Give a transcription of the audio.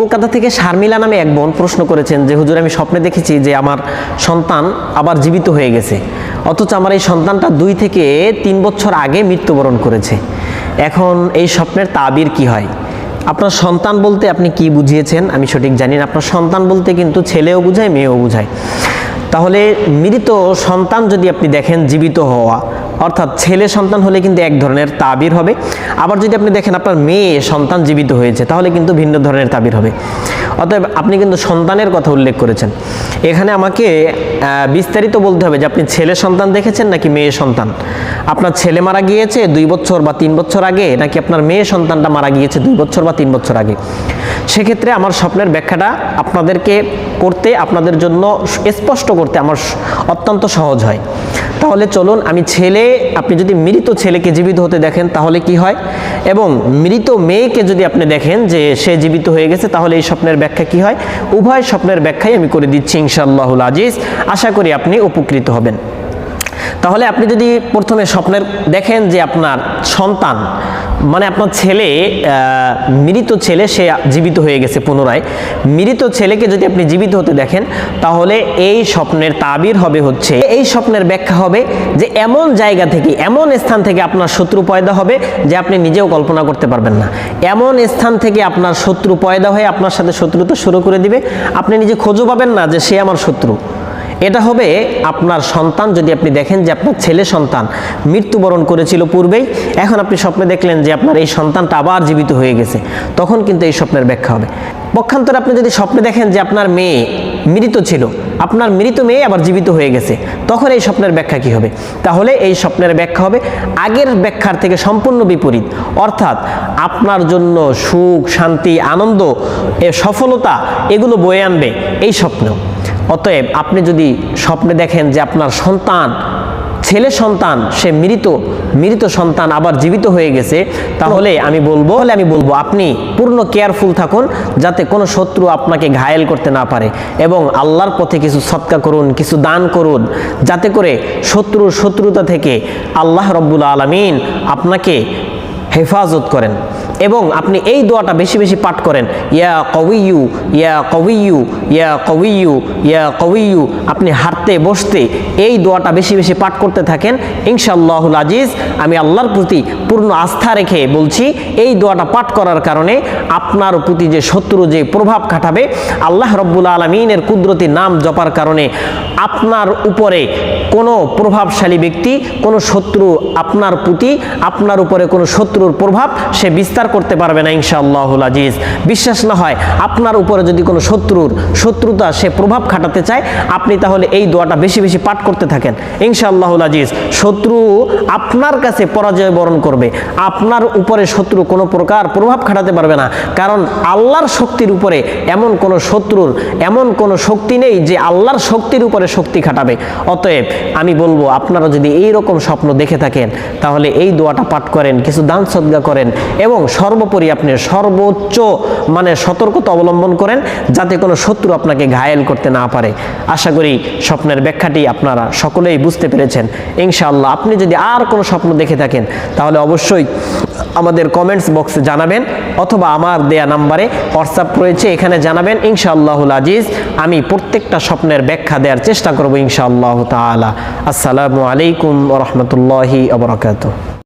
কলকাতা থেকে শারমিলা নামে এক বোন প্রশ্ন করেছেন যে, হুজুর, আমি স্বপ্নে দেখেছি যে আমার সন্তান আবার জীবিত হয়ে গেছে। অথচ আমার এই সন্তানটা দুই থেকে তিন বছর আগে মৃত্যুবরণ করেছে। এখন এই স্বপ্নের তাবির কি হয়? আপনার সন্তান বলতে আপনি কি বুঝিয়েছেন? আমি সঠিক জানি না। আপনার সন্তান বলতে কিন্তু ছেলেও বুঝায়, মেয়েও বুঝায়। তাহলে মৃত সন্তান যদি আপনি দেখেন জীবিত হওয়া অর্থাৎ ছেলে সন্তান হলে কিন্তু এক ধরনের তাবির হবে। আবার যদি আপনি দেখেন আপনার মেয়ে সন্তান জীবিত হয়েছে, তাহলে কিন্তু ভিন্ন ধরনের তাবির হবে। অতএব আপনি কিন্তু সন্তানের কথা উল্লেখ করেছেন। এখানে আমাকে বিস্তারিত বলতে হবে যে আপনি ছেলে সন্তান দেখেছেন নাকি মেয়ে সন্তান? আপনার ছেলে মারা গিয়েছে দুই বছর বা তিন বছর আগে, নাকি আপনার মেয়ে সন্তানটা মারা গিয়েছে দুই বছর বা তিন বছর আগে? সেক্ষেত্রে আমার স্বপ্নের ব্যাখ্যাটা আপনাদেরকে করতে, আপনাদের জন্য স্পষ্ট করতে আমার অত্যন্ত সহজ হয়। তাহলে চলুন আমি ছেলে, আপনি যদি মৃত ছেলেকে জীবিত হতে দেখেন তাহলে কি হয়? এবং মৃত মেয়েকে যদি আপনি দেখেন যে সে জীবিত হয়ে গেছে, তাহলে এই স্বপ্নের ব্যাখ্যা কি হয়? উভয় স্বপ্নের ব্যাখ্যাই আমি করে দিচ্ছি ইনশাআল্লাহুল আজিজ। আশা করি আপনি উপকৃত হবেন। তাহলে আপনি যদি প্রথমে স্বপ্নের দেখেন যে আপনার সন্তান মানে আপনার ছেলে মৃত ছেলে, সে জীবিত হয়ে গেছে পুনরায়। মৃত ছেলেকে যদি আপনি জীবিত হতে দেখেন, তাহলে এই স্বপ্নের তাবির হবে হচ্ছে, এই স্বপ্নের ব্যাখ্যা হবে যে এমন জায়গা থেকে, এমন স্থান থেকে আপনার শত্রু পয়দা হবে যে আপনি নিজেও কল্পনা করতে পারবেন না। এমন স্থান থেকে আপনার শত্রু পয়দা হয়ে আপনার সাথে শত্রুতা শুরু করে দিবে। আপনি নিজে খোঁজও পাবেন না যে সে আমার শত্রু। এটা হবে আপনার সন্তান, যদি আপনি দেখেন যে আপনার ছেলে সন্তান মৃত্যুবরণ করেছিল পূর্বেই, এখন আপনি স্বপ্নে দেখলেন যে আপনার এই সন্তানটা আবার জীবিত হয়ে গেছে, তখন কিন্তু এই স্বপ্নের ব্যাখ্যা হবে। পক্ষান্তরে আপনি যদি স্বপ্নে দেখেন যে আপনার মেয়ে মৃত ছিল, আপনার মৃত মেয়ে আবার জীবিত হয়ে গেছে, তখন এই স্বপ্নের ব্যাখ্যা কি হবে? তাহলে এই স্বপ্নের ব্যাখ্যা হবে আগের ব্যাখ্যার থেকে সম্পূর্ণ বিপরীত, অর্থাৎ আপনার জন্য সুখ, শান্তি, আনন্দ সফলতা, এগুলো বয়ে আনবে এই স্বপ্ন। অতএব আপনি যদি স্বপ্নে দেখেন যে আপনার সন্তান, ছেলে সন্তান, সে মৃত মৃত সন্তান আবার জীবিত হয়ে গেছে, তাহলে আমি বলব, তাহলে আমি বলব, আপনি পূর্ণ কেয়ারফুল থাকুন যাতে কোনো শত্রু আপনাকে ঘায়েল করতে না পারে। এবং আল্লাহর পথে কিছু সৎকা করুন, কিছু দান করুন, যাতে করে শত্রুর শত্রুতা থেকে আল্লাহ রব্বুল আলমিন আপনাকে হেফাজত করেন। এবং আপনি এই দোয়াটা বেশি বেশি পাঠ করেন, ইয়া কবিউ ইয়া কবিউ ইয়া কবিউ ইয়া কবিউ আপনি হাঁটতে, বসতে এই দোয়াটা বেশি বেশি পাঠ করতে থাকেন। ইনশাআল্লাহুল আজিজ, আমি আল্লাহর প্রতি পূর্ণ আস্থা রেখে বলছি, এই দোয়াটা পাঠ করার কারণে আপনার প্রতি যে শত্রু যে প্রভাব খাটাবে, আল্লাহ রব্বুল আলমিনের কুদরতি নাম জপার কারণে আপনার উপরে কোনো প্রভাবশালী ব্যক্তি, কোনো শত্রু আপনার প্রতি, আপনার উপরে কোনো শত্রুর প্রভাব সে বিস্তার করতে পারবে না ইনশাআল্লাহুল আজিজ। বিশ্বাস না হয় আপনার উপরে যদি কোনো শত্রুর শত্রুতা, সে প্রভাব খাটাতে চায়, আপনি তাহলে এই দোয়াটা বেশি বেশি পাঠ করতে থাকেন। ইনশাআল্লাহুল আজিজ, শত্রু আপনার কাছে পরাজয় বরণ করবে। আপনার উপরে শত্রু কোনো প্রকার প্রভাব খাটাতে পারবে না। কারণ আল্লাহর শক্তির উপরে এমন কোনো শত্রুর, এমন কোনো শক্তি নেই যে আল্লাহর শক্তির উপরে শক্তি খাটাবে। অতএব আমি বলব, আপনারা যদি এই রকম স্বপ্ন দেখে থাকেন, তাহলে এই দোয়াটা পাঠ করেন, কিছু দান সদ্গা করেন এবং সর্বোপরি আপনি সর্বোচ্চ মানে সতর্কতা অবলম্বন করেন যাতে কোনো শত্রু আপনাকে ঘায়েল করতে না পারে। আশা করি স্বপ্নের ব্যাখ্যাটি আপনারা সকলেই বুঝতে পেরেছেন। ইনশাআল্লাহ আপনি যদি আর কোনো স্বপ্ন দেখে থাকেন, তাহলে অবশ্যই আমাদের কমেন্টস বক্সে জানাবেন অথবা আমার দেয়া নাম্বারে হোয়াটসঅ্যাপ রয়েছে, এখানে জানাবেন, ইনশাআল্লাহুল আজিজ, আমি প্রত্যেকটা স্বপ্নের ব্যাখ্যা দেওয়ার চেষ্টা করব ইনশাআল্লাহ তাআলা। আসসালামু আলাইকুম রহমতুল্লাহি আবরাকাতুহ